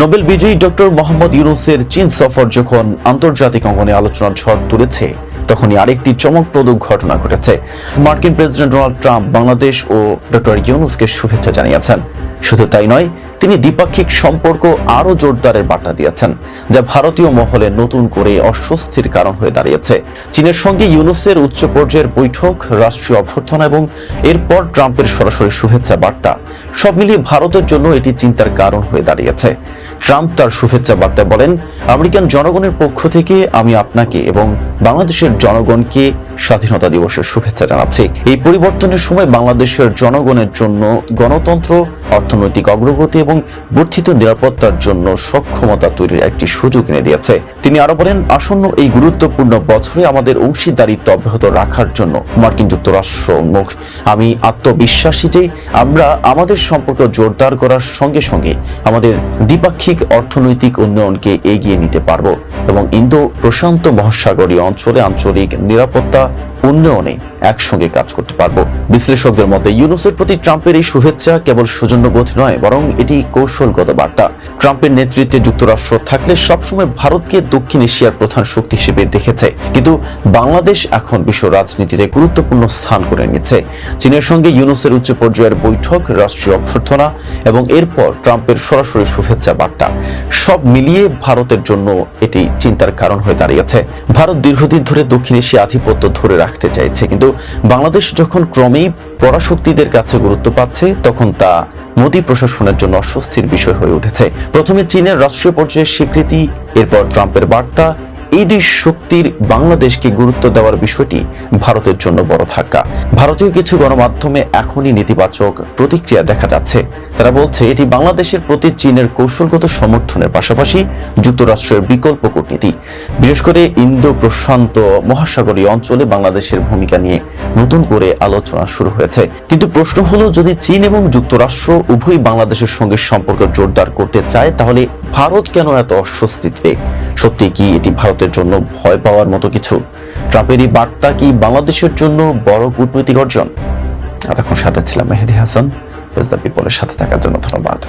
Nobel বিজয়ী doctor Mohammad ইউনুসের চীন সফর যখন আন্তর্জাতিক অঙ্গনে আলোচনার ঝড় তুলেছে, তখনই আরেকটি চমকপ্রদ ঘটনা ঘটেছে। মার্কিন প্রেসিডেন্ট ডোনাল্ড ট্রাম্প বাংলাদেশ ও ডক্টর ইউনুসকে শুভেচ্ছা জানিয়েছেন। শুধু তাই নয়, তিনি দ্বিপাক্ষিক সম্পর্ক আরও জোরদারের বার্তা দিয়েছেন, যা ভারতীয় মহলে নতুন করে অস্বস্তির কারণ হয়ে দাঁড়িয়েছে। চীনের সঙ্গে ইউনুসের উচ্চ পর্যায়ের বৈঠক, রাষ্ট্রীয় অভ্যর্থনা এবং এরপর ট্রাম্পের সরাসরি শুভেচ্ছা বার্তা, সব মিলিয়ে ভারতের জন্য এটি চিন্তার কারণ হয়ে দাঁড়িয়েছে। ট্রাম্প তার শুভেচ্ছা বার্তায় বলেন আমেরিকান জনগণের পক্ষ থেকে আমি আপনাকে এবং বাংলাদেশের জনগণকে স্বাধীনতা দিবসের শুভেচ্ছা জানাচ্ছি। এই পরিবর্তনের সময় বাংলাদেশের জনগণের জন্য গণতন্ত্র, অর্থনৈতিক অগ্রগতি এবং বর্ধিত নিরাপত্তার জন্য সক্ষমতা তৈরির একটি সুযোগ এনে দিয়েছে। তিনি আরও বলেন, আসন্ন এই গুরুত্বপূর্ণ বছরে আমাদের অংশীদারিত্ব অব্যাহত রাখার জন্য মার্কিন যুক্তরাষ্ট্র মুখ। আমি আত্মবিশ্বাসী যে আমরা আমাদের সম্পর্ক জোরদার করার সঙ্গে সঙ্গে আমাদের দ্বিপাক্ষিক অর্থনৈতিক উন্নয়নকে এগিয়ে নিতে পারব এবং ইন্দো প্রশান্ত মহাসাগরীয় অঞ্চলে আঞ্চলিক নিরাপত্তা উন্নয়নে একসঙ্গে কাজ করতে পারব। বিশ্লেষকদের মতে, ইউনুসের প্রতি ট্রাম্পের এই শুভেচ্ছা কেবল সৌজন্যবোধ নয়, বরং এটি কৌশলগত বার্তা। ট্রাম্পের নেতৃত্বে যুক্তরাষ্ট্র থাকলে সবসময় ভারতকে দক্ষিণ এশিয়ার প্রধান শক্তি হিসেবে দেখেছে। কিন্তু বাংলাদেশ এখন বিশ্ব রাজনীতিতে গুরুত্বপূর্ণ স্থান করে নিচ্ছে চীনের সঙ্গে ইউনুসের উচ্চ পর্যায়ের বৈঠক, রাষ্ট্রীয় অভ্যর্থনা এবং এরপর ট্রাম্পের সরাসরি শুভেচ্ছা বার্তা। সব মিলিয়ে ভারতের জন্য এটি চিন্তার কারণ হয়ে দাঁড়িয়েছে। ভারত দীর্ঘদিন ধরে দক্ষিণ এশিয়া আধিপত্য ধরে রাখতে চাইছে, কিন্তু বাংলাদেশ যখন ক্রমেই পরাশক্তিদের কাছে গুরুত্ব পাচ্ছে, তখন তা মোদী প্রশাসনের জন্য অস্বস্তির বিষয় হয়ে উঠেছে। প্রথমে চীনের রাষ্ট্রীয় পর্যায়ের স্বীকৃতি, এরপর ট্রাম্পের বার্তা এই দুই শক্তির বাংলাদেশকে গুরুত্ব দেওয়ার বিষয়টি ভারতের জন্য বড় ধাক্কা। ভারতীয় কিছু গণমাধ্যমে এখনই নেতিবাচক প্রতিক্রিয়া দেখা যাচ্ছে। তারা বলছে, এটি বাংলাদেশের প্রতি চীনের কৌশলগত সমর্থনের পাশাপাশি যুক্তরাষ্ট্রের বিকল্প কূটনীতি। বিশেষ করে ইন্দো প্রশান্ত মহাসাগরীয় অঞ্চলে বাংলাদেশের ভূমিকা নিয়ে নতুন করে আলোচনা শুরু হয়েছে। কিন্তু প্রশ্ন হলো, যদি চীন এবং যুক্তরাষ্ট্র উভয় বাংলাদেশের সঙ্গে সম্পর্ক জোরদার করতে চায়, তাহলে ভারত কেন এত অস্বস্তিতে সত্যি কি এটি ভারতের জন্য ভয় পাওয়ার মতো কিছু? ট্রাম্পের এই বার্তা কি বাংলাদেশের জন্য বড় কূটনৈতিক অর্জন? এতক্ষণ সাথে ছিলাম মেহেদি হাসান। দ্য পিপলের সাথে থাকার জন্য ধন্যবাদ।